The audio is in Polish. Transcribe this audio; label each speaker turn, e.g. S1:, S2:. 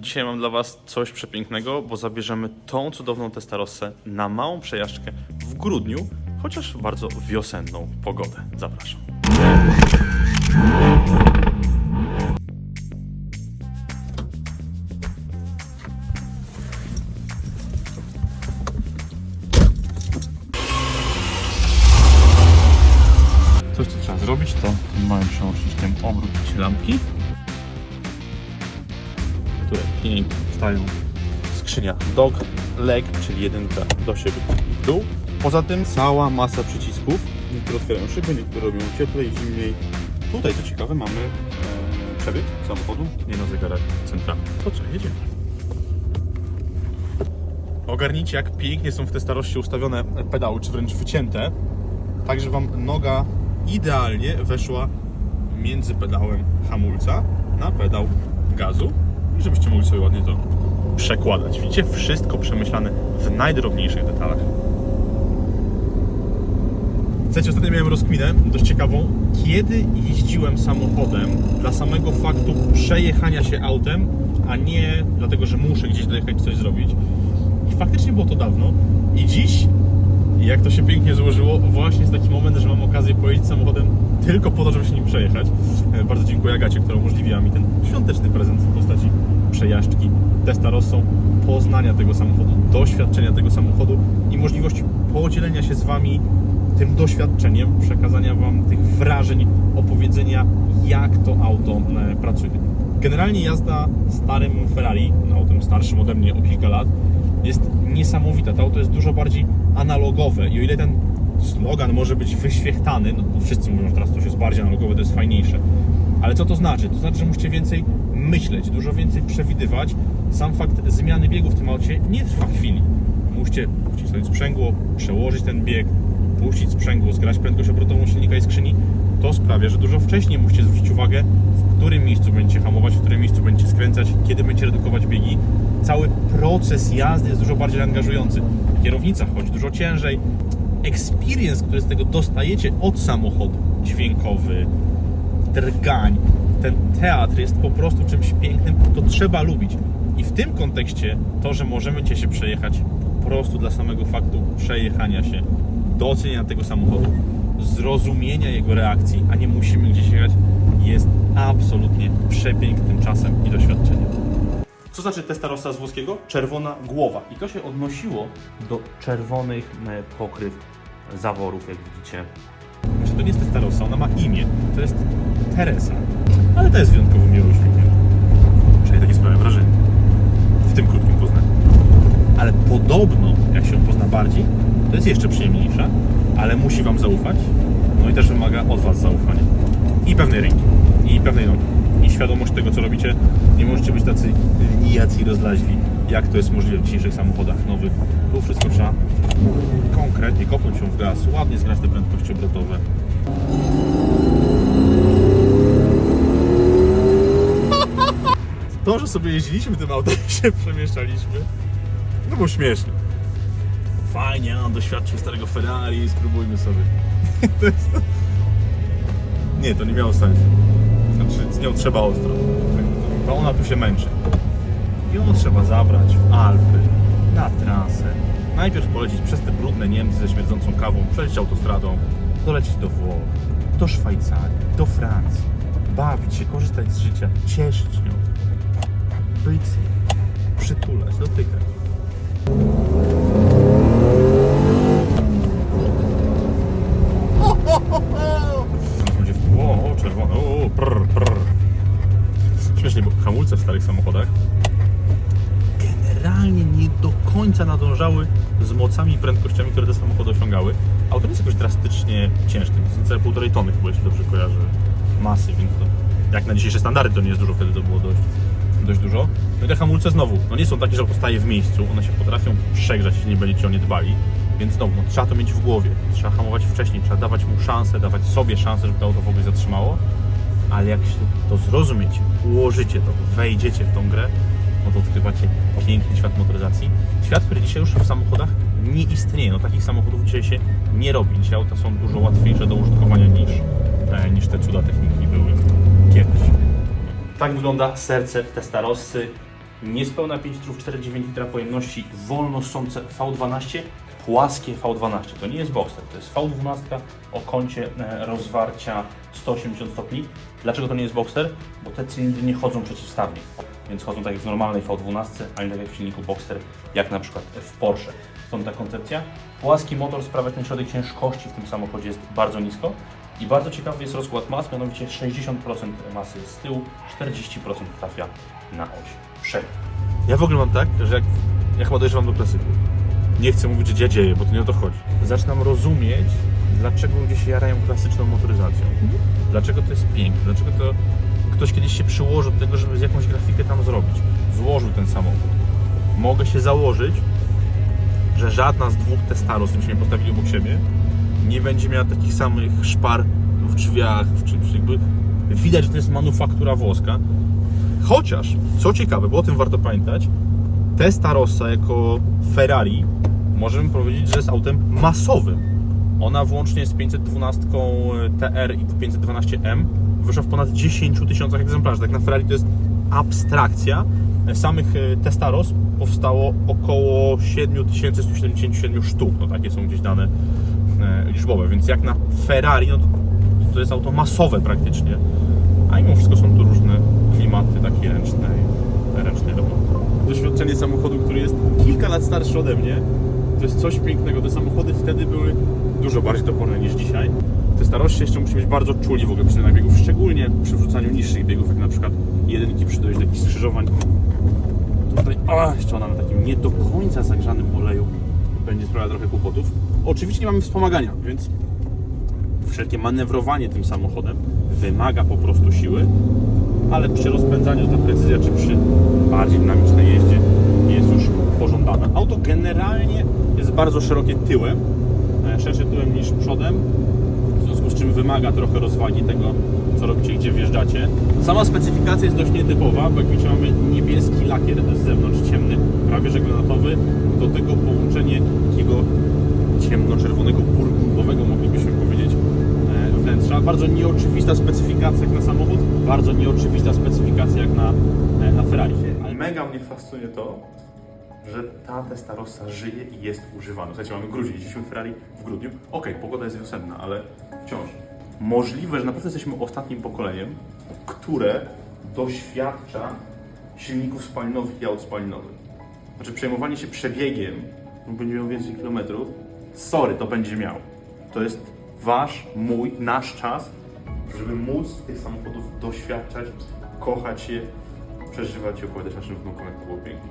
S1: Dzisiaj mam dla Was coś przepięknego, bo zabierzemy tą cudowną Testarossę na małą przejażdżkę w grudniu, chociaż w bardzo wiosenną pogodę. Zapraszam. Coś, co trzeba zrobić, to małym przełącznikiem obrócić lampki, pięknie stają w skrzyniach dog, leg, czyli jedynka do siebie w dół. Poza tym cała masa przycisków. Niektóre otwierają szyby, niektóre robią cieplej, zimniej. Tutaj, co ciekawe, mamy e, przebieg samochodu, nie na zegarach centralnych. To co, jedziemy. Ogarnijcie, jak pięknie są w tej starości ustawione pedały, czy wręcz wycięte, tak, że Wam noga idealnie weszła między pedałem hamulca na pedał gazu żebyście mogli sobie ładnie to przekładać. Widzicie, wszystko przemyślane w najdrobniejszych detalach. Słuchajcie, ostatnio miałem rozkminę dość ciekawą. Kiedy jeździłem samochodem dla samego faktu przejechania się autem, a nie dlatego, że muszę gdzieś dojechać coś zrobić. I faktycznie było to dawno. I dziś, jak to się pięknie złożyło, właśnie jest taki moment, że mam okazję pojeździć samochodem tylko po to, żeby się nim przejechać. E, Bardzo dziękuję Agacie, która umożliwiła mi ten świąteczny prezent w postaci przejażdżki Testarossą, poznania tego samochodu, doświadczenia tego samochodu i możliwości podzielenia się z Wami tym doświadczeniem, przekazania Wam tych wrażeń, opowiedzenia, jak to auto e, pracuje. Generalnie jazda starym Ferrari, no, autem starszym ode mnie o kilka lat, jest niesamowita. To auto jest dużo bardziej analogowe i o ile ten slogan może być wyświechtany, no bo wszyscy mówią, że teraz coś jest bardziej analogowe, to jest fajniejsze. Ale co to znaczy? To znaczy, że musicie więcej myśleć, dużo więcej przewidywać. Sam fakt zmiany biegu w tym aucie nie trwa chwili. Musicie wcisnąć sprzęgło, przełożyć ten bieg, puścić sprzęgło, zgrać prędkość obrotową silnika i skrzyni. To sprawia, że dużo wcześniej musicie zwrócić uwagę, w którym miejscu będziecie hamować, w którym miejscu będziecie skręcać, kiedy będziecie redukować biegi. Cały proces jazdy jest dużo bardziej angażujący. Kierownica chodzi dużo ciężej. Experience, który z tego dostajecie od samochodu, dźwiękowy, drgań, ten teatr jest po prostu czymś pięknym, to trzeba lubić. I w tym kontekście to, że możemy cię się przejechać po prostu dla samego faktu przejechania się, docenienia tego samochodu, zrozumienia jego reakcji, a nie musimy gdzieś jechać, jest absolutnie przepięknym czasem i doświadczeniem. Co znaczy Testarossa z włoskiego? Czerwona głowa. I to się odnosiło do czerwonych e, pokryw zaworów, jak widzicie. Znaczy, to nie jest Testarossa, ona ma imię. To jest Teresa. Ale to jest wyjątkowo miło uśmiechnięta. Przynajmniej takie sprawia wrażenie. W tym krótkim poznaniu. Ale podobno, jak się pozna bardziej, to jest jeszcze przyjemniejsza, ale musi Wam zaufać. No i też wymaga od Was zaufania. I pewnej ręki, i pewnej nogi, i świadomość tego, co robicie. Nie możecie być tacy nijacy i rozlaźli, jak to jest możliwe w dzisiejszych samochodach nowych. Tu wszystko trzeba konkretnie kopnąć się w gaz, ładnie zgrać te prędkości obrotowe. To, że sobie jeździliśmy tym autem i się przemieszczaliśmy, no było śmieszne. Fajnie, no, doświadczył starego Ferrari, spróbujmy sobie. to jest... Nie, to nie miało sensu. Znaczy, z nią trzeba ostro. Bo ona tu się męczy. Ją trzeba zabrać w Alpy, na trasę. Najpierw polecieć przez te brudne Niemcy ze śmierdzącą kawą, przejść autostradą, dolecieć do Włoch, do Szwajcarii, do Francji, bawić się, korzystać z życia, cieszyć nią, być przytulać, dotykać. Z mocami i prędkościami, które te samochody osiągały. Auto nie jest jakoś drastycznie ciężkie, to jest niecałe półtorej tony chyba, jeśli dobrze kojarzę masy, więc to jak na dzisiejsze standardy to nie jest dużo, wtedy to było dość, dość dużo. No i te hamulce znowu, no nie są takie, że auto staje w miejscu, one się potrafią przegrzać, jeśli nie będziecie o nie dbali. Więc znowu, no, trzeba to mieć w głowie, trzeba hamować wcześniej, trzeba dawać mu szansę, dawać sobie szansę, żeby to auto w ogóle zatrzymało. Ale jak to zrozumiecie, ułożycie to, wejdziecie w tą grę, no to odkrywacie piękny świat motoryzacji. Świat, który dzisiaj już w samochodach nie istnieje. No takich samochodów dzisiaj się nie robi. Dzisiaj auta są dużo łatwiejsze do użytkowania niż, e, niż te cuda techniki były kiedyś. Tak wygląda serce Testarossy. niespełna 5 litrów 4,9 litra pojemności, wolno sące V12, płaskie V12. To nie jest Boxster, to jest V12 o kącie e, rozwarcia 180 stopni. Dlaczego to nie jest Boxster? Bo te cylindry nie chodzą przeciwstawnie, więc chodzą tak jak w normalnej V12, a nie tak jak w silniku Boxster, jak na przykład w Porsche. Stąd ta koncepcja. Płaski motor sprawia, że ten środek ciężkości w tym samochodzie jest bardzo nisko. I bardzo ciekawy jest rozkład mas, mianowicie 60% masy z tyłu, 40% trafia na oś przed. Ja w ogóle mam tak, że jak ja chyba dojrzewam do klasyków. Nie chcę mówić, że dziadzieje, bo to nie o to chodzi. Zaczynam rozumieć, dlaczego ludzie się jarają klasyczną motoryzacją. Dlaczego to jest piękne, dlaczego to ktoś kiedyś się przyłożył do tego, żeby z jakąś Mogę się założyć, że żadna z dwóch Testaros, którym się nie postawili obok siebie, nie będzie miała takich samych szpar w drzwiach, w czymś jakby. Widać, że to jest manufaktura włoska. Chociaż, co ciekawe, bo o tym warto pamiętać, Testarossa jako Ferrari możemy powiedzieć, że jest autem masowym. Ona włącznie z 512 TR i 512M wyszła w ponad 10 tysiącach egzemplarzy. Tak na Ferrari to jest abstrakcja. Samych e, Testaros powstało około 7177 sztuk. No takie są gdzieś dane e, liczbowe, więc jak na Ferrari, no to, to jest auto masowe praktycznie. A mimo wszystko są tu różne klimaty takiej ręcznej, ręcznej roboty. Doświadczenie samochodu, który jest kilka lat starszy ode mnie, to jest coś pięknego. Te samochody wtedy były dużo bardziej toporne niż dzisiaj. Te starości jeszcze musi być bardzo czuli w ogóle przy biegów, szczególnie przy wrzucaniu niższych biegów, jak na przykład jedynki przy dojściu do jakichś skrzyżowań. Tutaj, a, jeszcze ona na takim nie do końca zagrzanym oleju będzie sprawiała trochę kłopotów. Oczywiście nie mamy wspomagania, więc wszelkie manewrowanie tym samochodem wymaga po prostu siły, ale przy rozpędzaniu ta precyzja, czy przy bardziej dynamicznej jeździe jest już pożądana. Auto generalnie jest bardzo szerokie tyłem, e, szersze tyłem niż przodem, związku z czym wymaga trochę rozwagi tego, co robicie, gdzie wjeżdżacie. Sama specyfikacja jest dość nietypowa, bo jak widzicie mamy niebieski lakier z zewnątrz, ciemny, prawie że granatowy, do tego połączenie takiego ciemnoczerwonego, burgundowego, moglibyśmy powiedzieć, e, wnętrza. Bardzo nieoczywista specyfikacja jak na samochód, bardzo nieoczywista specyfikacja jak na, e, na Ferrari. Mega mnie fascynuje to, że ta Testarossa żyje i jest używana. Słuchajcie, mamy grudzień, jeździliśmy Ferrari w grudniu. Okej, pogoda jest wiosenna, ale wciąż. Możliwe, że naprawdę jesteśmy ostatnim pokoleniem, które doświadcza silników spalinowych i aut spalinowych. Znaczy przejmowanie się przebiegiem, on będzie miał więcej kilometrów, sorry, to będzie miał. To jest wasz, mój, nasz czas, żeby móc tych samochodów doświadczać, kochać je, przeżywać i opowiadać naszym wnukom, jak to było pięknie.